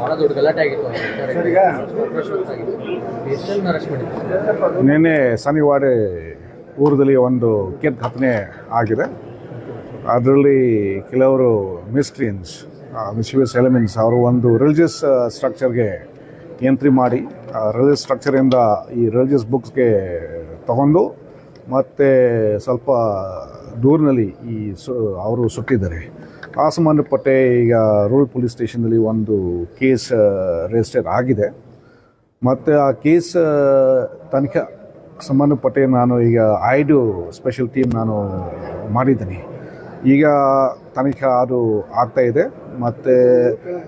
ಬಹಳ ದೊಡ್ಡ ಗಲಾಟೆ ಆಗಿತ್ತು ನಿನ್ನೆ ಶನಿವಾರ ಊರದಲ್ಲಿ ಒಂದು ಕೆಟ್ಟ ಘಟನೆ ಆಗಿದೆ. ಅದರಲ್ಲಿ ಕೆಲವರು ಮಿಸ್ಟ್ರಿಯನ್ಸ್ ಮಿಸ್ಯೂಸ್ ಎಲಿಮೆಂಟ್ಸ್ ಅವರು ಒಂದು ರಿಲಿಜಿಯಸ್ ಸ್ಟ್ರಕ್ಚರ್ಗೆ ಎಂಟ್ರಿ ಮಾಡಿ ರಿಲಿಜಿಯಸ್ ಸ್ಟ್ರಕ್ಚರಿಂದ ಈ ರಿಲಿಜಿಯಸ್ ಬುಕ್ಸ್ಗೆ ತಗೊಂಡು ಮತ್ತು ಸ್ವಲ್ಪ ದೂರಿನಲ್ಲಿ ಈ ಸು ಅವರು ಸುಟ್ಟಿದ್ದಾರೆ. ಸಂಬಂಧಪಟ್ಟ ಈಗ ರೂರಲ್ ಪೊಲೀಸ್ ಸ್ಟೇಷನಲ್ಲಿ ಒಂದು ಕೇಸ್ ರಿಜಿಸ್ಟರ್ ಆಗಿದೆ. ಮತ್ತು ಆ ಕೇಸ್ ತನಿಖೆ ಸಂಬಂಧಪಟ್ಟೆ ನಾನು ಈಗ ಐದು ಸ್ಪೆಷಲ್ ಟೀಮ್ ನಾನು ಮಾಡಿದ್ದೀನಿ. ಈಗ ತನಿಖೆ ಅದು ಆಗ್ತಾ ಇದೆ. ಮತ್ತು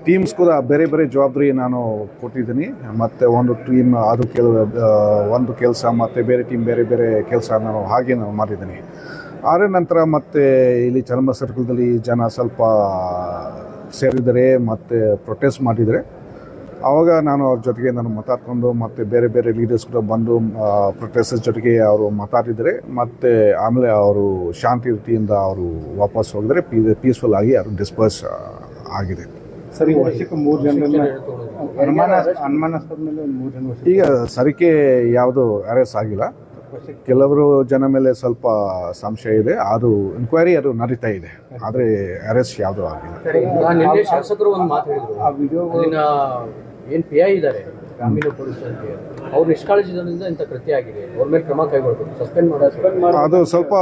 ಟೀಮ್ಸ್ ಕೂಡ ಬೇರೆ ಬೇರೆ ಜವಾಬ್ದಾರಿ ನಾನು ಕೊಟ್ಟಿದ್ದೀನಿ. ಮತ್ತು ಒಂದು ಟೀಮ್ ಅದು ಕೆಲ ಒಂದು ಕೆಲಸ, ಮತ್ತು ಬೇರೆ ಟೀಮ್ ಬೇರೆ ಬೇರೆ ಕೆಲಸ ನಾನು ಹಾಗೆ ನಾನು ಮಾಡಿದ್ದೀನಿ. ಆದ ನಂತರ ಮತ್ತೆ ಇಲ್ಲಿ ಚರ್ಮ ಸರ್ಕಲ್ದಲ್ಲಿ ಜನ ಸ್ವಲ್ಪ ಸೇರಿದರೆ ಮತ್ತು ಪ್ರೊಟೆಸ್ಟ್ ಮಾಡಿದರೆ ಆವಾಗ ನಾನು ಅವ್ರ ಜೊತೆಗೆ ನಾನು ಮಾತಾಡ್ಕೊಂಡು ಮತ್ತು ಬೇರೆ ಬೇರೆ ಲೀಡರ್ಸ್ ಕೂಡ ಬಂದು ಪ್ರೊಟೆಸ್ಟರ್ ಜೊತೆಗೆ ಅವರು ಮಾತಾಡಿದರೆ ಮತ್ತು ಆಮೇಲೆ ಅವರು ಶಾಂತಿ ರೀತಿಯಿಂದ ಅವರು ವಾಪಸ್ ಹೋಗಿದರೆ ಪೀ ಪೀಸ್ಫುಲ್ ಆಗಿ ಅವರು ಡಿಸ್ಪರ್ಸ್ ಆಗಿದೆ. ಸರಿ ವರ್ಷಕ್ಕೆ ಮೂರು ಜನರನ್ನು ಅನುಮಾನ ಅನುಮಾನಾಸ್ಪದ ಮೇಲೆ ಮೂರು ಜನ ಈಗ ಸರಿಕೆ ಯಾವುದು ಅರೆಸ್ಟ್ ಆಗಿಲ್ಲ. ಕೆಲವರು ಜನ ಮೇಲೆ ಸ್ವಲ್ಪ ಸಂಶಯ ಇದೆ ಅದು ಇನ್ಕ್ವೈರಿ ಅದು ನಡೀತಾ ಇದೆ. ಆದರೆ ಅರೆಸ್ಟ್ ಯಾವುದೂ ಆಗಿಲ್ಲ. ಶಾಸಕರು ಒಂದು ಮಾತು ಹೇಳಿದ್ರು. ಆ ವಿಡಿಯೋ ಅಲ್ಲಿನ ಏನ್ ಪಿ ಐ ಇದ್ದಾರೆ ಗ್ರಾಮೀಣ ಪೊಲೀಸ್ ಅಂತ ಅವ್ರು ನಿಷ್ಕಾಳಜಿದಿಂದ ಇಂಥ ಕೃತ್ಯ ಆಗಿದೆ. ಅವ್ರ ಮೇಲೆ ಕ್ರಮ ಕೈಗೊಳ್ಬೇಕು. ಸಸ್ಪೆಂಡ್ ಮಾಡೋದು. ಅದು ಸ್ವಲ್ಪ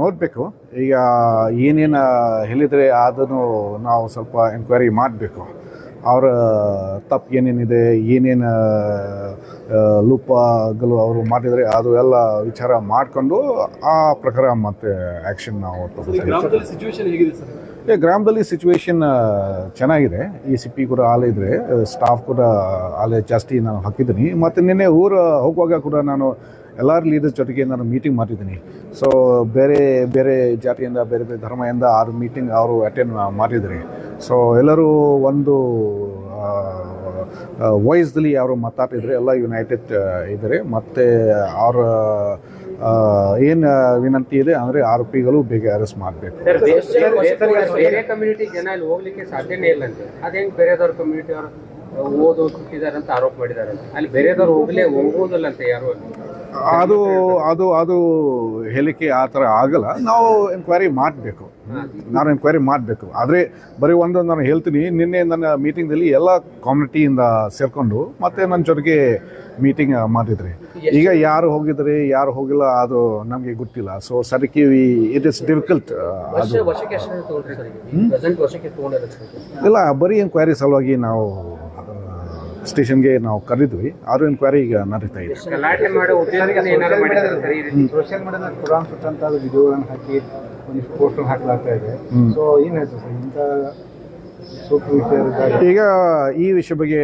ನೋಡಬೇಕು. ಈಗ ಏನೇನು ಹೇಳಿದರೆ ಅದನ್ನು ನಾವು ಸ್ವಲ್ಪ ಎನ್ಕ್ವೈರಿ ಮಾಡಬೇಕು. ಅವರ ತಪ್ಪು ಏನೇನಿದೆ ಏನೇನು ಲೂಪಗಳು ಅವರು ಮಾಡಿದರೆ ಅದು ಎಲ್ಲ ವಿಚಾರ ಮಾಡಿಕೊಂಡು ಆ ಪ್ರಕಾರ ಮತ್ತೆ ಆ್ಯಕ್ಷನ್ ನಾವು ತಗೊಳ್ತೀವಿ ಗ್ರಾಮದಲ್ಲಿ ಸಿಚುವೇಶನ್ ಚೆನ್ನಾಗಿದೆ. ಈ ಸಿ ಪಿ ಕೂಡ ಆಲೆ ಇದ್ರೆ ಸ್ಟಾಫ್ ಕೂಡ ಆಲೆ ಜಾಸ್ತಿ ನಾನು ಹಾಕಿದ್ದೀನಿ. ಮತ್ತು ನಿನ್ನೆ ಊರು ಹೋಗುವಾಗ ಕೂಡ ನಾನು ಎಲ್ಲರ ಲೀಡರ್ಸ್ ಜೊತೆಗೆ ನಾನು ಮೀಟಿಂಗ್ ಮಾಡಿದ್ದೀನಿ ಸೊ ಬೇರೆ ಬೇರೆ ಜಾತಿಯಿಂದ ಬೇರೆ ಬೇರೆ ಧರ್ಮದಿಂದ ಆರು ಮೀಟಿಂಗ್ ಅವರು ಅಟೆಂಡ್ ಮಾಡಿದ್ದಾರೆ ಸೊ ಎಲ್ಲರೂ ಒಂದು ವಾಯ್ಸ್ದಲ್ಲಿ ಯಾರು ಮಾತಾಡಿದರೆ ಎಲ್ಲ ಯುನೈಟೆಡ್ ಇದ್ದಾರೆ ಮತ್ತು ಅವರ ಏನು ವಿನಂತಿ ಇದೆ ಅಂದರೆ ಆರೋಪಿಗಳು ಬೇಗ ಅರೆಸ್ಟ್ ಮಾಡಬೇಕು. ಸರ್ ಬೇರೆ- ಕಮ್ಯುನಿಟಿ ಜನ ಹೋಗ್ಲಿಕ್ಕೆ ಸಾಧ್ಯನೇ ಇಲ್ಲ ಅಂತ. ಬೇರೆದವ್ರ ಕಮ್ಯುನಿಟಿ ಅವರು ಓದು ಅಂತ ಆರೋಪ ಮಾಡಿದ್ದಾರೆ ಅಲ್ಲಿ ಬೇರೆದವ್ರು ಹೋಗ್ಲೇ ಹೋಗೋದಿಲ್ಲ ಅಂತ ಯಾರು ಅಲ್ಲಿ? ಅದು ಅದು ಅದು ಹೇಳಿಕೆ ಆ ಥರ ಆಗಲ್ಲ. ನಾವು ಎಂಕ್ವೈರಿ ಮಾಡಬೇಕು. ನಾನು ಎಂಕ್ವೈರಿ ಮಾಡಬೇಕು. ಆದರೆ ಬರೀ ಒಂದು ನಾನು ಹೇಳ್ತೀನಿ ನಿನ್ನೆ ನನ್ನ ಮೀಟಿಂಗ್ದಲ್ಲಿ ಎಲ್ಲ ಕಮ್ಯುನಿಟಿಯಿಂದ ಸೇರಿಕೊಂಡು ಮತ್ತೆ ನನ್ನ ಜೊತೆಗೆ ಮೀಟಿಂಗ್ ಮಾಡಿದ್ರಿ. ಈಗ ಯಾರು ಹೋಗಿದ್ರಿ ಯಾರು ಹೋಗಿಲ್ಲ ಅದು ನಮಗೆ ಗೊತ್ತಿಲ್ಲ. ಸೊ ಸರಿಕೆ ಇಟ್ ಇಸ್ ಡಿಫಿಕಲ್ಟ್ ಅದು. ಇಲ್ಲ ಬರೀ ಎನ್ಕ್ವೈರಿ ಸಲುವಾಗಿ ನಾವು ಸ್ಟೇಷನ್ಗೆ ನಾವು ಕರೆದ್ವಿ ಆರು ಎಂಕ್ವೈರಿ ಈಗ ನಡೀತಾ ಇದೆ. ಸೋಷಿಯಲ್ ಮೀಡಿಯಾದಲ್ಲಿ ಕುರಾನ್ ಸುಟ್ಟಂತ ವಿಡಿಯೋಗಳನ್ನು ಹಾಕಿ ಒಂದಿಷ್ಟು ಪೋಸ್ಟರ್ ಹಾಕಲಾಗ್ತಾ ಇದೆ. ಸೊ ಏನು ಹೇಳ್ತೀವಿ ಸರ್? ಇಂಥ ಈಗ ಈ ವಿಷಯ ಬಗ್ಗೆ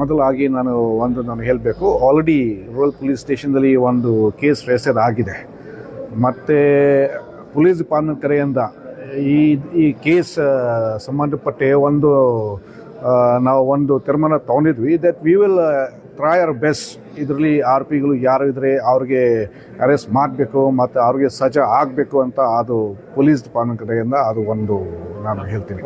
ಮೊದಲಾಗಿ ನಾನು ಒಂದು ನಾನು ಹೇಳಬೇಕು. ಆಲ್ರೆಡಿ ರೂರಲ್ ಪೊಲೀಸ್ ಸ್ಟೇಷನ್ದಲ್ಲಿ ಒಂದು ಕೇಸ್ ರಿಜಿಸ್ಟರ್ ಆಗಿದೆ. ಮತ್ತು ಪೊಲೀಸ್ ಡಿಪಾರ್ಟ್ಮೆಂಟ್ ಕಡೆಯಿಂದ ಈ ಈ ಕೇಸ್ ಸಂಬಂಧಪಟ್ಟ ಒಂದು ನಾವು ಒಂದು ತೀರ್ಮಾನ ತೊಗೊಂಡಿದ್ವಿ that we will try our best ಇದರಲ್ಲಿ ಆರ್ ಪಿಗಳು ಯಾರು ಇದ್ದರೆ ಅವ್ರಿಗೆ ಅರೆಸ್ಟ್ ಮಾಡಬೇಕು ಮತ್ತು ಅವ್ರಿಗೆ ಸಜಾ ಆಗಬೇಕು ಅಂತ ಅದು ಪೊಲೀಸ್ ಡಿಪಾರ್ಟ್ಮೆಂಟ್ ಕಡೆಯಿಂದ ಅದು ಒಂದು ನಾನು ಹೇಳ್ತೀನಿ.